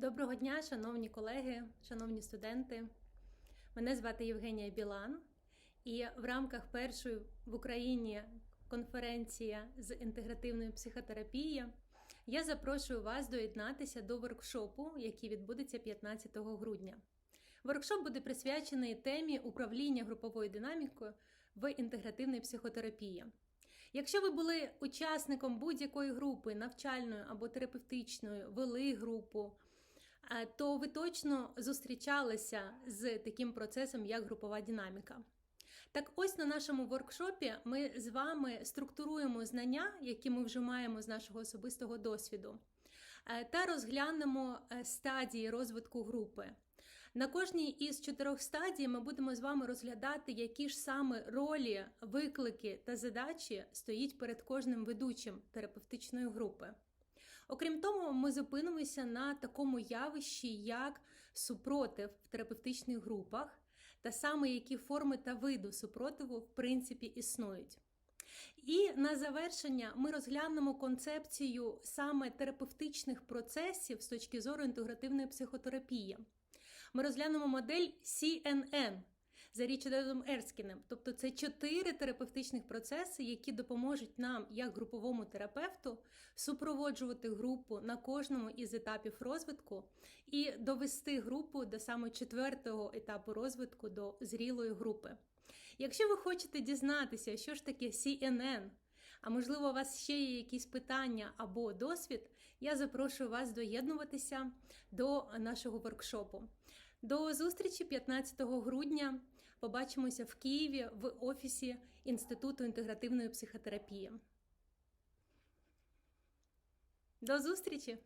Доброго дня, шановні колеги, шановні студенти. Мене звати Євгенія Білан, і в рамках першої в Україні конференції з інтегративної психотерапії я запрошую вас доєднатися до воркшопу, який відбудеться 15 грудня. Воркшоп буде присвячений темі управління груповою динамікою в інтегративній психотерапії. Якщо ви були учасником будь-якої групи, навчальної або терапевтичної, вели групу, то ви точно зустрічалися з таким процесом, як групова динаміка. Так ось на нашому воркшопі ми з вами структуруємо знання, які ми вже маємо з нашого особистого досвіду, е, та розглянемо е, стадії розвитку групи. На кожній із чотирьох стадій ми будемо з вами розглядати, які ж саме ролі, виклики та задачі стоїть перед кожним ведучим терапевтичної групи. Окрім того, ми зупинимося на такому явищі, як супротив в терапевтичних групах, та саме які форми та виду супротиву в принципі існують. І на завершення ми розглянемо концепцію саме терапевтичних процесів з точки зору інтегративної психотерапії. Ми розглянемо модель CNN за Річардом Ерскінем. Тобто це чотири терапевтичних процеси, які допоможуть нам, як груповому терапевту, супроводжувати групу на кожному із етапів розвитку і довести групу до саме четвертого етапу розвитку до зрілої групи. Якщо ви хочете дізнатися, що ж таке CNN, а можливо, у вас ще є якісь питання або досвід, я запрошую вас доєднуватися до нашого воркшопу. До зустрічі 15 грудня. Побачимося в Києві в офісі Інституту інтегративної психотерапії. До зустрічі!